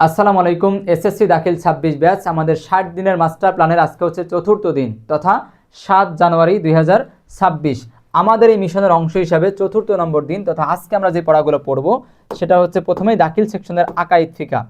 আসসালামু আলাইকুম, এসএসসি দাখিল ছাব্বিশ ব্যাচ, আমাদের ষাট দিনের মাস্টার প্ল্যানের আজকে হচ্ছে চতুর্থ দিন, তথা সাত জানুয়ারি দুই হাজার ছাব্বিশ। আমাদের এই মিশনের অংশ হিসাবে চতুর্থ নম্বর দিন, তথা আজকে আমরা যে পড়াগুলো পড়ব, সেটা হচ্ছে প্রথমেই দাখিল সেকশনের আকাইদ ফিকা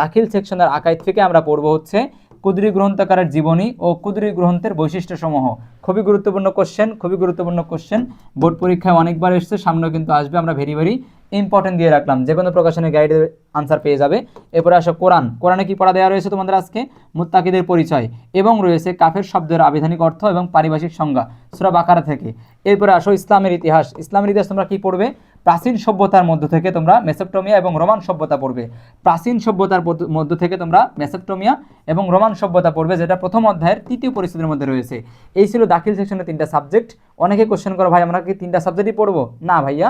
দাখিল সেকশনের আকাইদ ফিকে আমরা পড়ব হচ্ছে কুদরি গ্রন্থকারের জীবনী ও কুদরি গ্রন্থের বৈশিষ্ট্যসমূহ। খুবই গুরুত্বপূর্ণ কোশ্চেন খুবই গুরুত্বপূর্ণ কোশ্চেন বোর্ড পরীক্ষায় অনেকবার এসছে, সামনেও কিন্তু আসবে, আমরা ভেরি ভেরি ইম্পর্টেন্ট দিয়ে রাখলাম। যে কোনো প্রকাশনের গাইডের আনসার পেয়ে যাবে। এরপরে আসো কোরআন। কোরআনে কি পড়া দেওয়া রয়েছে তোমাদের আজকে? মুত্তাকিদের পরিচয়। এবং রয়েছে কাফের শব্দের আবিধানিক অর্থ এবং পারিভাষিক সংজ্ঞা, সুরা বাকারা থেকে। এরপরে আসো ইসলামের ইতিহাস। ইসলামের ইতিহাস তোমরা কি পড়বে? প্রাচীন সভ্যতার মধ্য থেকে তোমরা মেসোপটোমিয়া এবং রোমান সভ্যতা পড়বে। প্রাচীন সভ্যতার মধ্য থেকে তোমরা মেসোপটোমিয়া এবং রোমান সভ্যতা পড়বে, যেটা প্রথম অধ্যায়ের তৃতীয় পরিস্থিতির মধ্যে রয়েছে। এই ছিল দাখিল সেকশনের তিনটা সাবজেক্ট অনেকে কোশ্চেন করো, ভাই, আমরা কি তিনটা সাবজেক্টই পড়ব? না, ভাইয়া।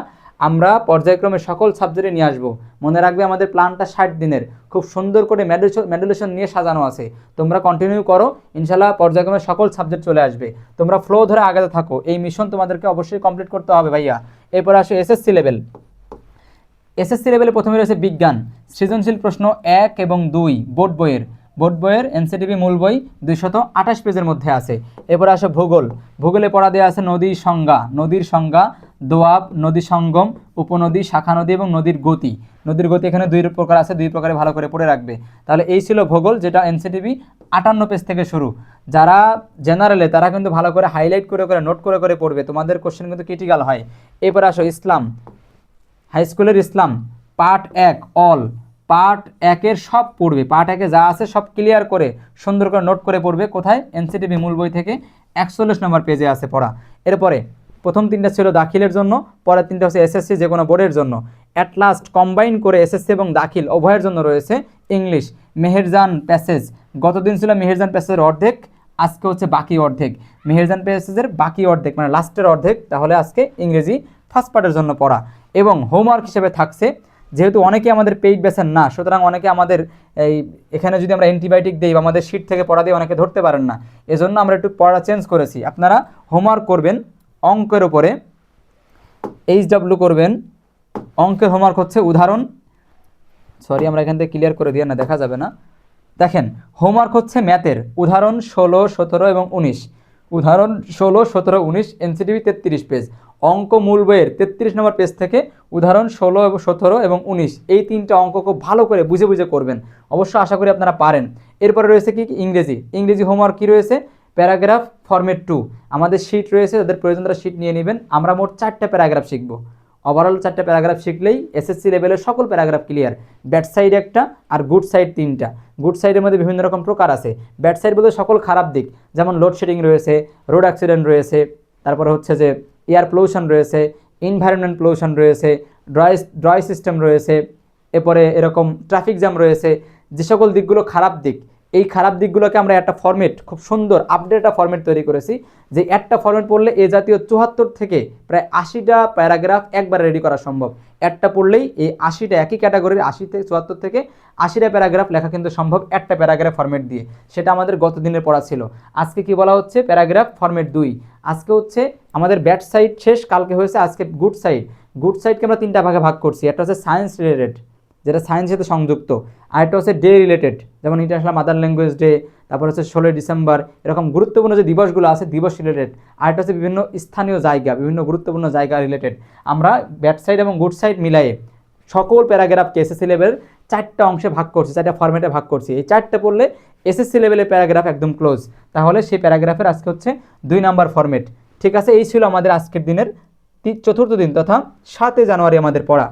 আমরা পর্যায়ক্রমে সকল সাবজেক্টে নিয়ে আসব। মনে রাখবে আমাদের প্ল্যানটা ষাট দিনের। খুব সুন্দর করে মেডুলেশন নিয়ে সাজানো আছে। তোমরা কন্টিনিউ করো, ইনশাল্লাহ পর্যায়ক্রমে সকল সাবজেক্ট চলে আসবে। তোমরা ফ্লো ধরে আগাতে থাকো। এই মিশন তোমাদেরকে অবশ্যই কমপ্লিট করতে হবে ভাইয়া। এরপর আসো এসএসসি লেভেল এসএসসি লেভেলে প্রথমে রয়েছে বিজ্ঞান। সৃজনশীল প্রশ্ন এক এবং দুই, বোর্ড বইয়ের। বোর্ড বইয়ের এনসিটিভি মূল বই দুইশত আঠাশ পেজের মধ্যে আছে। এরপর আসে ভূগোল। ভূগোলে পড়া দেওয়া আছে নদীর সংজ্ঞা। নদীর সংজ্ঞা দোয়াব, নদী সঙ্গম, উপনদী, শাখা নদী এবং নদীর গতি। নদীর গতি এখানে দুই প্রকার আছে, দুই প্রকারে ভালো করে পড়ে রাখবে। তাহলে এই ছিল ভূগোল, যেটা এনসিটিভি আটান্ন পেজ থেকে শুরু। যারা জেনারেলে, তারা কিন্তু ভালো করে হাইলাইট করে করে, নোট করে করে পড়বে। তোমাদের কোশ্চেন কিন্তু ক্রিটিক্যাল হয়। এরপর আসো, ইসলাম। হাই স্কুলের ইসলাম, পার্ট এক, অল। পার্ট একের সব পড়বে। পার্ট একে যা আছে সব ক্লিয়ার করে, সুন্দর করে নোট করে পড়বে। কোথায়? এনসিটিভি মূল বই থেকে। একচল্লিশ নম্বর পেজে আছে পড়া। এরপরে প্রথম তিনটা ছিল দাখিলের জন্য, পরের তিনটা হচ্ছে এসএসসি যে কোনো বোর্ডের জন্য। অ্যাট লাস্ট কম্বাইন করে এসএসসি এবং দাখিল উভয়ের জন্য রয়েছে ইংলিশ মেহেরজান প্যাসেজ গতদিন ছিল মেহেরজান প্যাসেজের অর্ধেক, আজকে হচ্ছে বাকি অর্ধেক। মেহেরজান প্যাসেজের বাকি অর্ধেক মানে লাস্টের অর্ধেক, তাহলে আজকে ইংরেজি ফার্স্ট পার্টের জন্য পড়া। এবং হোমওয়ার্ক হিসেবে থাকছে, যেহেতু অনেকে আমাদের পেইড বেসেন না, সুতরাং অনেকে আমাদের এই, এখানে যদি আমরা অ্যান্টিবায়োটিক দিই বা আমাদের শিট থেকে পড়া দিয়ে অনেকে ধরতে পারেন না, এজন্য আমরা একটু পড়া চেঞ্জ করেছি। আপনারা হোমওয়ার্ক করবেন অঙ্কের ওপরে এইচ ডাব্লু করবেন। অঙ্কের হোমওয়ার্ক হচ্ছে উদাহরণ। সরি আমরা এখান থেকে ক্লিয়ার করে দিয়ে না, দেখা যাবে না। দেখেন হোমওয়ার্ক হচ্ছে ম্যাথের উদাহরণ ষোলো, সতেরো এবং উনিশ। উদাহরণ ষোলো, সতেরো, উনিশ এনসিটিভি তেত্রিশ পেজ অঙ্ক মূল বইয়ের তেত্রিশ নম্বর পেজ থেকে উদাহরণ ষোলো এবং সতেরো এবং উনিশ, এই তিনটা অঙ্ক খুব ভালো করে বুঝে বুঝে করবেন। অবশ্য আশা করি আপনারা পারেন। এরপরে রয়েছে কি? কি? ইংরেজি। ইংরেজি হোমওয়ার্ক কী রয়েছে? Paragraph format two. আমাদের শিট রয়েছে তাদের প্রয়োজন তারা শিট নিয়ে নেবেন। আমরা মোট চারটা প্যারাগ্রাফ শিখব। ওভারঅল চারটা প্যারাগ্রাফ শিখলেই এসএসসি লেভেলের সকল প্যারাগ্রাফ ক্লিয়ার ব্যাড সাইড একটা আর গুড সাইড তিনটা। গুড সাইডের মধ্যে বিভিন্ন রকম প্রকার আছে। ব্যাড সাইড বলতে সকল খারাপ দিক, যেমন লোডশেডিং রয়েছে রোড অ্যাক্সিডেন্ট রয়েছে, তারপরে হচ্ছে যে এয়ার পলিউশন রয়েছে এনভায়রনমেন্ট পলিউশন রয়েছে ড্রয় ড্রয় সিস্টেম রয়েছে, এরপরে এরকম ট্রাফিক জ্যাম রয়েছে, যে সকল দিকগুলো খারাপ দিক এই খারাপ দিকগুলোকে আমরা একটা ফরম্যাট খুব সুন্দর আপডেট একটা ফরম্যাট তৈরি করেছি, যে একটা ফরম্যাট পড়লে এ জাতীয় চুয়াত্তর থেকে প্রায় আশিটা প্যারাগ্রাফ একবার রেডি করা সম্ভব। একটা পড়লেই এই আশিটা একই ক্যাটাগরির আশি থেকে চুয়াত্তর থেকে আশিটা প্যারাগ্রাফ লেখা কিন্তু সম্ভব একটা প্যারাগ্রাফ ফরম্যাট দিয়ে। সেটা আমাদের গত দিনের পড়া ছিল। আজকে কি বলা হচ্ছে? প্যারাগ্রাফ ফরম্যাট দুই। আজকে হচ্ছে আমাদের ব্যাড সাইড শেষ, কালকে হয়েছে আজকে গুড সাইড গুড সাইডকে আমরা তিনটা ভাগে ভাগ করছি। একটা হচ্ছে সায়েন্স রিলেটেড যেটা সায়েন্সের সাথে সংযুক্ত। আরেকটা হচ্ছে ডে রিলেটেড যেমন ইন্টারন্যাশনাল মাদার ল্যাঙ্গুয়েজ ডে তারপর হচ্ছে ষোলোই ডিসেম্বর, এরকম গুরুত্বপূর্ণ যে দিবসগুলো আছে, দিবস রিলেটেড আরেকটা হচ্ছে বিভিন্ন স্থানীয় জায়গা, বিভিন্ন গুরুত্বপূর্ণ জায়গা রিলেটেড আমরা ব্যাড সাইড এবং গুড সাইড মিলায়ে সকল প্যারাগ্রাফকে এসএসসি লেভেলের চারটা অংশে ভাগ করছি, চারটা ফরম্যাটে ভাগ করছি। এই চারটে পড়লে এসএসসি লেভেলের প্যারাগ্রাফ একদম ক্লোজ তাহলে সেই প্যারাগ্রাফের আজকে হচ্ছে দুই নাম্বার ফরম্যাট ঠিক আছে, এই ছিল আমাদের আজকের দিনের চতুর্থ দিন তথা সাতই জানুয়ারি আমাদের পড়া।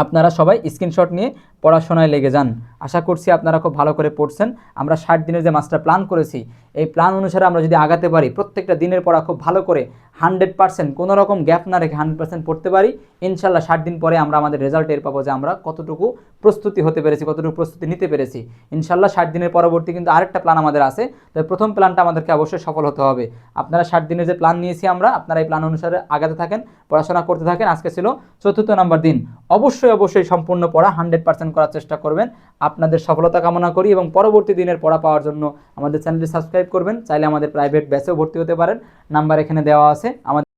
আপনারা সবাই স্ক্রিনশট নিয়ে পড়াশোনায় লেগে যান। আশা করছি আপনারা খুব ভালো করে পড়ছেন। আমরা ষাট দিনের যে মাস্টার প্ল্যান করেছি, এই প্ল্যান অনুসারে আমরা যদি আগাতে পারি, প্রত্যেকটা দিনের পড়া খুব ভালো করে হান্ড্রেড পার্সেন্ট কোনো রকম গ্যাপ না রেখে হান্ড্রেড পার্সেন্ট পড়তে পারি। ইনশাল্লাহ ষাট দিন পরে আমরা আমাদের রেজাল্ট এর পাবো যে আমরা কতটুকু প্রস্তুতি হতে পেরেছি, কতটুকু প্রস্তুতি নিতে পেরেছি। ইনশাল্লাহ ষাট দিনের পরবর্তী কিন্তু আরেকটা প্ল্যান আমাদের আছে। তাই প্রথম প্ল্যানটা আমাদেরকে অবশ্যই সফল হতে হবে। আপনারা ষাট দিনের যে প্ল্যান নিয়েছি আমরা, আপনারা এই প্ল্যান অনুসারে আগাতে থাকেন, পড়াশোনা করতে থাকেন। আজকে ছিল চতুর্থ নম্বর দিন। অবশ্যই অবশ্যই সম্পূর্ণ পড়া হান্ড্রেড পার্সেন্ট করার চেষ্টা করবেন। আপনাদের সফলতা কামনা করি এবং পরবর্তী দিনের পড়া পাওয়ার জন্য আমাদের চ্যানেলটি সাবস্ক্রাইব করবেন। চাইলে আমাদের প্রাইভেট ব্যাচেও ভর্তি হতে পারেন। নাম্বার এখানে দেওয়া আছে। আমাদের